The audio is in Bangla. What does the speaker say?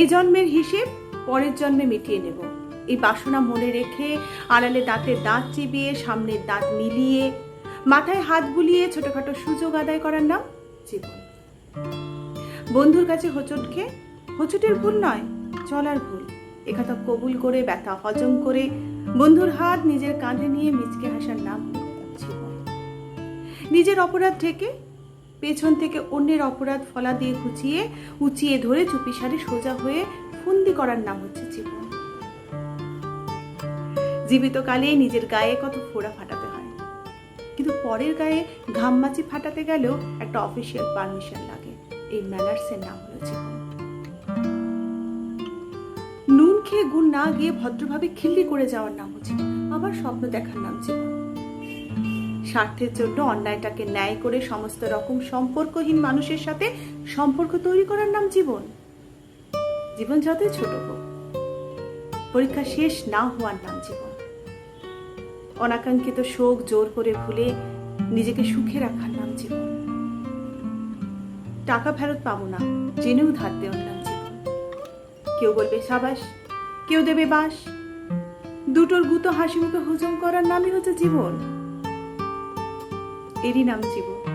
এ জন্মের হিসেব পরের জন্মে মিটিয়ে নেব। এই বাসনা মনে রেখে আড়ালে দাঁতের দাঁত চিবিয়ে সামনের দাঁত মিলিয়ে, মাথায় হাত বুলিয়ে ছোটখাটো সুযোগ আদায় করার নাম জীবন। বন্ধুর কাছে হোঁচট খেয়ে হোঁচটের ভুল নয়, চলার ভুল। একথা কবুল করে, ব্যথা হজম করে, বন্ধুর হাত নিজের কাঁধে নিয়ে মিচকে হাসার নাম নিজের অপরাধ থেকে পেছন থেকে অন্যের অপরাধ ফলা দিয়ে খুঁচিয়ে উঁচিয়ে ধরে চুপিসারে সোজা হয়ে ফন্দি করার নাম হচ্ছে জীবন। জীবিতকালে নিজের গায়ে কত ফোড়া ফাটাতে হয়। কিন্তু পরের গায়ে ঘামমাচি ফাটাতে গেলেও একটা অফিসিয়াল পারমিশন লাগে। এই ম্যানার্সের নাম হলো জীবন। নুন খেয়ে গুণ না গিয়ে ভদ্রভাবে খিল্লি করে যাওয়ার নাম হচ্ছে। আবার স্বপ্ন দেখার নাম জীবন। স্বার্থের জন্য অন্যায়টাকে ন্যায় করে সমস্ত রকম সম্পর্কহীন মানুষের সাথে সম্পর্ক তৈরি করার নাম জীবন। জীবন যতই ছোট হোক, পরীক্ষা শেষ না হওয়ার নাম জীবন। অনাকাঙ্ক্ষিত শোক জোর করে ভুলে নিজেকে সুখে রাখার নাম জীবন। টাকা ফেরত পাবো না, জেনেও ধার দেওয়ার নাম জীবন। কেউ বলবে, সাবাস, কেউ দেবে বাস দুটোর গুতো হাসি মুখে হজম করার নামই হচ্ছে জীবন। এরই নাম জীবন।